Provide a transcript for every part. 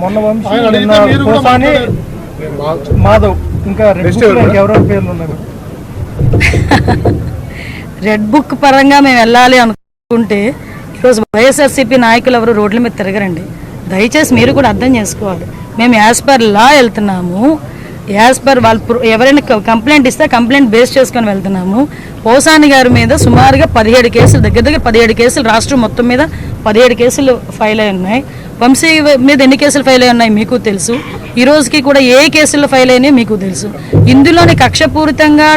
మొన్న వంశీ కోసాని. మాధవ్ ఇంకా ఎవరు? పేర్లు ఉన్నాయి మేడం? రెడ్ బుక్ పరంగా మేము వెళ్ళాలి అనుకుంటే ఈరోజు వైఎస్ఆర్సీపీ నాయకులు ఎవరు రోడ్ల మీద తిరగరండి దయచేసి మీరు కూడా అర్థం చేసుకోవాలి మేము యాజ్ పర్ లా వెళ్తున్నాము యాజ్ పర్ వాళ్ళు ఎవరైనా కంప్లైంట్ ఇస్తే కంప్లైంట్ బేస్ చేసుకొని వెళ్తున్నాము పోసాని గారి మీద సుమారుగా పదిహేడు కేసులు దగ్గర దగ్గర పదిహేడు కేసులు రాష్ట్రం మొత్తం మీద పదిహేడు కేసులు ఫైల్ అయి ఉన్నాయి వంశీ మీద ఎన్ని కేసులు ఫైల్ అయి ఉన్నాయి మీకు తెలుసు. ఈ రోజుకి కూడా ఏ కేసులు ఫైల్ అయినాయి మీకు తెలుసు. ఇందులోని కక్షపూరితంగా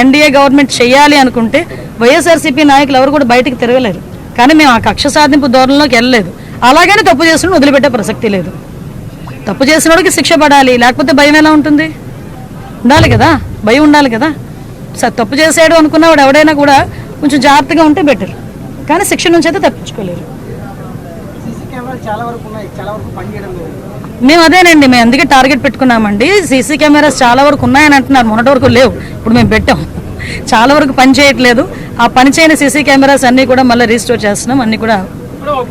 ఎన్డీఏ గవర్నమెంట్ చేయాలి అనుకుంటే వైఎస్ఆర్సీపీ నాయకులు ఎవరు కూడా బయటకు తిరగలేరు. కానీ మేము ఆ కక్ష సాధింపు ధోరణిలోకి వెళ్ళలేదు. అలాగనే తప్పు చేసిన వదిలిపెట్టే ప్రసక్తి లేదు. తప్పు చేసిన వాడికి శిక్ష పడాలి లేకపోతే భయం ఎలా ఉంటుంది? ఉండాలి కదా భయం ఉండాలి కదా. సార్ తప్పు చేసాడు అనుకున్నవాడు ఎవడైనా కూడా కొంచెం జాగ్రత్తగా ఉంటే బెటర్. కానీ శిక్ష నుంచి అయితే తప్పించుకోలేరు. కెమెరాలు చాలా వరకు ఉన్నాయి చాలా వరకు పనిచేయడం లేదు. మేము అదేనండి మేము అందుకే టార్గెట్ పెట్టుకున్నామండి. సీసీ కెమెరాస్ చాలా వరకు ఉన్నాయని అంటున్నారు మొన్నటి వరకు లేవు. ఇప్పుడు మేము పెట్టాం. చాలా వరకు పని చేయట్లేదు. ఆ పని చేయని సీసీ కెమెరాస్ అన్నీ కూడా మళ్ళీ రీస్టోర్ చేస్తున్నాం అన్నీ కూడా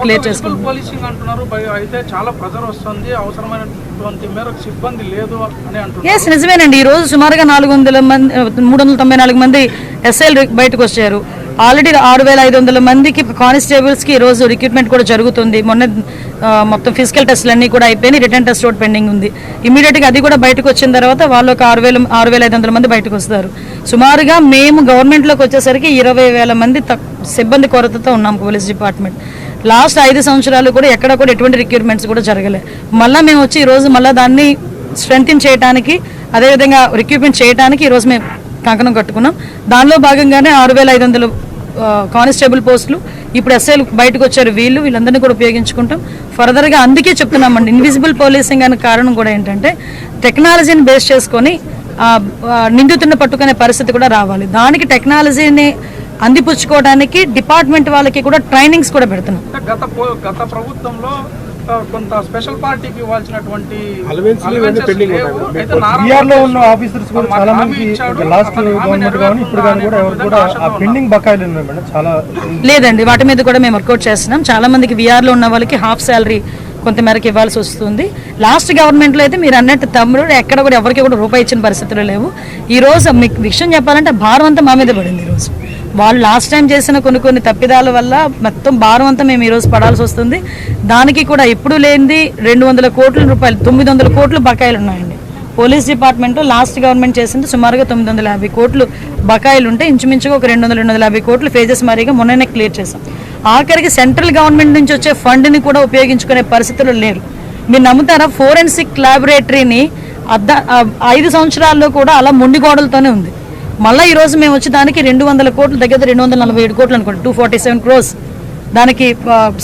క్లియర్ చేసుకుంటాం పోలీసింగ్ అంటున్నారు భయ- అయితే చాలా ప్రెజర్ వస్తుంది అవసరమైనటువంటి మేరకు సిబ్బంది లేదు అని అంటున్నారు. ఎస్ నిజమేనండి. ఈ రోజు సుమారుగా నాలుగు వందల మంది మూడు వందల తొంభై నాలుగు మంది ఎస్ఐలు బయటకు వచ్చారు. ఆల్రెడీ ఆరు వేల ఐదు వందల మందికి కానిస్టేబుల్స్కి ఈ రోజు రిక్రూట్మెంట్ కూడా జరుగుతుంది. మొన్న మొత్తం ఫిజికల్ టెస్ట్లు అన్నీ కూడా అయిపోయినాయి. రిటర్న్ టెస్ట్ ఒకటి పెండింగ్ ఉంది. ఇమీడియట్గా అది కూడా బయటకు వచ్చిన తర్వాత వాళ్ళు ఒక ఆరు వేల ఆరు వేల ఐదు వందల మంది బయటకు వస్తారు. సుమారుగా మేము గవర్నమెంట్లోకి వచ్చేసరికి ఇరవై వేల మంది సిబ్బంది కొరతతో ఉన్నాం పోలీస్ డిపార్ట్మెంట్. లాస్ట్ ఐదు సంవత్సరాలు కూడా ఎక్కడ కూడా ఎటువంటి రిక్రూట్మెంట్స్ కూడా జరగలే. మళ్ళీ మేము వచ్చి ఈ రోజు మళ్ళీ దాన్ని స్ట్రెంగ్తిన్ చేయడానికి అదేవిధంగా రిక్రూట్మెంట్ చేయడానికి ఈరోజు మేము కంకణం కట్టుకున్నాం. దానిలో భాగంగానే ఆరు వేల ఐదు వందలు కానిస్టేబుల్ పోస్టులు ఇప్పుడు ఎస్ఐలు బయటకు వచ్చారు వీళ్ళు వీళ్ళందరినీ కూడా ఉపయోగించుకుంటాం. ఫర్దర్గా అందుకే చెప్తున్నామండి ఇన్విజిబుల్ పోలీసింగ్ అనే కారణం కూడా ఏంటంటే టెక్నాలజీని బేస్ చేసుకొని ఆ, నిందితుడిని పట్టుకునే పరిస్థితి కూడా రావాలి. దానికి టెక్నాలజీని అందిపుచ్చుకోవడానికి డిపార్ట్మెంట్ వాళ్ళకి కూడా ట్రైనింగ్స్ కూడా పెడుతున్నాం. గత గత ప్రభుత్వంలో కొంత స్పెషల్ పార్టీకి ఇవ్వాల్సినటువంటి ఉన్న ఆఫీసర్స్ కూడా చాలా. లాస్ట్ గవర్నమెంట్ కానీ ఇప్పుడు కానీ కూడా ఎవరు కూడా ఆ పెండింగ్ బకాయిలు ఉన్నాయి మేడం. చాలా లేదండి వాటి మీద కూడా మేము వర్కౌట్ చేస్తున్నాం. చాలా మందికి విఆర్లో ఉన్న వాళ్ళకి హాఫ్ శాలరీ కొంతమేరకు ఇవ్వాల్సి వస్తుంది. లాస్ట్ గవర్నమెంట్లో అయితే మీరు అన్నట్టు తమ్ముడు ఎక్కడ కూడా ఎవరికి కూడా రూపాయి ఇచ్చిన పరిస్థితులు లేవు. ఈ రోజు మీకు విషయం చెప్పాలంటే భారం అంతా మా మీద పడింది ఈరోజు వాళ్ళు లాస్ట్ టైం చేసిన కొన్ని కొన్ని తప్పిదాల వల్ల మొత్తం భారం అంతా మేము ఈరోజు పడాల్సి వస్తుంది. దానికి కూడా ఎప్పుడు లేనిది రెండు వందల కోట్ల రూపాయలు తొమ్మిది వందల కోట్లు బకాయిలు ఉన్నాయండి. పోలీస్ డిపార్ట్మెంట్ లాస్ట్ గవర్నమెంట్ చేసింది సుమారుగా తొమ్మిది వందల యాభై కోట్లు బకాయిలు ఉంటే ఇంచుమించుగా ఒక రెండు వందల రెండు వందల యాభై కోట్లు ఫేజెస్ మరీగా మొన్ననే క్లియర్ చేశాం. ఆఖరికి సెంట్రల్ గవర్నమెంట్ నుంచి వచ్చే ఫండ్ని కూడా ఉపయోగించుకునే పరిస్థితులు లేరు మీరు నమ్ముతారా? ఫోరెన్సిక్ ల్యాబొరేటరీని అద్ద ఐదు సంవత్సరాల్లో కూడా అలా మొండి గోడలతోనే ఉంది. మళ్ళీ ఈరోజు మేము వచ్చి దానికి రెండు వందల కోట్లు దగ్గర రెండు వందల నలభై ఏడు కోట్లు అనుకోండి టూ ఫార్టీ సెవెన్ క్రోస్ దానికి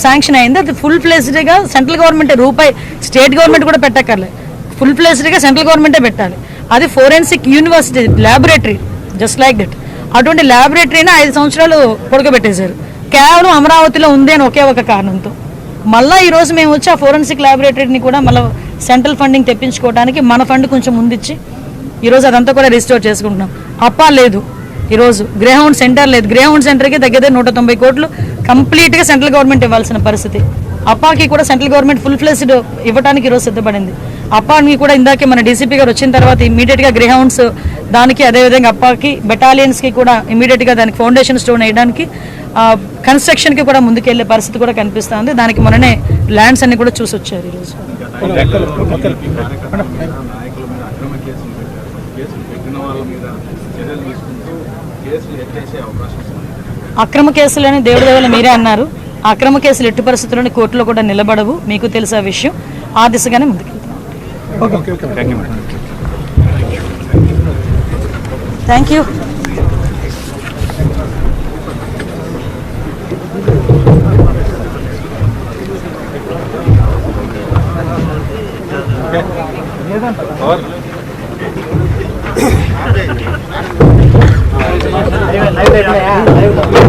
శాంక్షన్ అయింది. అది ఫుల్ ఫ్లెస్డ్గా సెంట్రల్ గవర్నమెంట్ రూపాయి స్టేట్ గవర్నమెంట్ కూడా పెట్టక్కర్లేదు ఫుల్ ఫ్లెస్డ్గా సెంట్రల్ గవర్నమెంటే పెట్టాలి. అది forensic university laboratory just like that అటువంటి ల్యాబొరేటరీని ఐదు సంవత్సరాలు పొడకబెట్టేశారు. కేవలం అమరావతిలో ఉంది అని ఒకే ఒక కారణంతో. మళ్ళీ ఈ రోజు మేము వచ్చి ఆ ఫోరెన్సిక్ ల్యాబొరేటరీని కూడా మళ్ళీ సెంట్రల్ ఫండింగ్ తెప్పించుకోవడానికి మన ఫండ్ కొంచెం ముందిచ్చి ఈరోజు అదంతా కూడా రిస్టోర్ చేసుకుంటున్నాం అప్పా లేదు ఈరోజు గ్రేహౌండ్ సెంటర్ లేదు గ్రేహౌండ్ సెంటర్కి దగ్గర దగ్గర నూట తొంభై కోట్లు కంప్లీట్గా సెంట్రల్ గవర్నమెంట్ ఇవ్వాల్సిన పరిస్థితి అప్పాకి కూడా సెంట్రల్ గవర్నమెంట్ ఫుల్ ఫ్లెస్డ్ ఇవ్వడానికి ఈరోజు సిద్ధపడింది అప్పాని కూడా ఇందాకే మన డీసీపీ గారు వచ్చిన తర్వాత ఇమీడియట్గా గ్రేహౌండ్స్ దానికి అదేవిధంగా అప్పాకి బెటాలియన్స్కి కూడా ఇమీడియట్గా దానికి ఫౌండేషన్ స్టోన్ వేయడానికి కన్స్ట్రక్షన్కి కూడా ముందుకెళ్ళే పరిస్థితి కూడా కనిపిస్తుంది దానికి మొన్ననే ల్యాండ్స్ అన్ని కూడా చూసి వచ్చారు ఈరోజు నాయకుల మీద అక్రమ కేసులు పెట్టారు కేసులు పెట్టిన వాళ్ళ మీద చర్యలు తీసుకుంటూ కేసులు ఎత్తేసే అవకాశం ఉంది. అక్రమ కేసులని దేవుడి దేవుల మీరే అన్నారు. అక్రమ కేసులు ఎట్టి పరిస్థితుల్లోని కోర్టులో కూడా నిలబడవు. మీకు తెలుసా విషయం. ఆ దిశగానే ముందుకెళ్తాం. Thank you 对对对